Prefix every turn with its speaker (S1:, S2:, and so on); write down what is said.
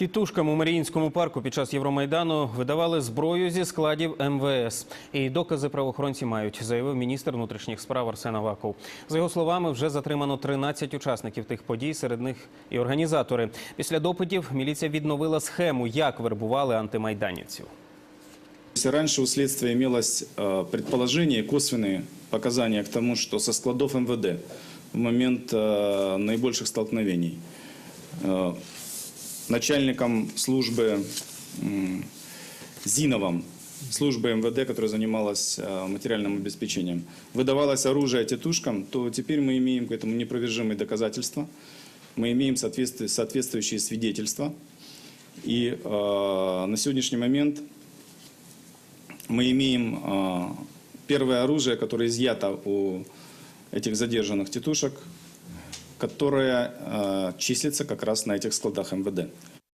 S1: Тітушкам у Маріїнському парку під час Євромайдану видавали зброю зі складів МВС. І докази правоохоронці мають, заявив міністр внутрішніх справ Арсен Аваков. За його словами, вже затримано 13 учасників тих подій, серед них і організатори. Після допитів міліція відновила схему, як вербували антимайданівців.
S2: Если раньше у следствия имелось э, предположение, косвенные показания к тому, что со складов МВД в момент э, наибольших столкновений э, начальником службы Зиновым, службы МВД, которая занималась э, материальным обеспечением, выдавалось оружие тетушкам, то теперь мы имеем к этому непровержимые доказательства, мы имеем соответствующие свидетельства. И э, на сегодняшний момент мы имеем э, первое оружие, которое изъято у этих задержанных тетушек, которое э, числится как раз на этих складах МВД.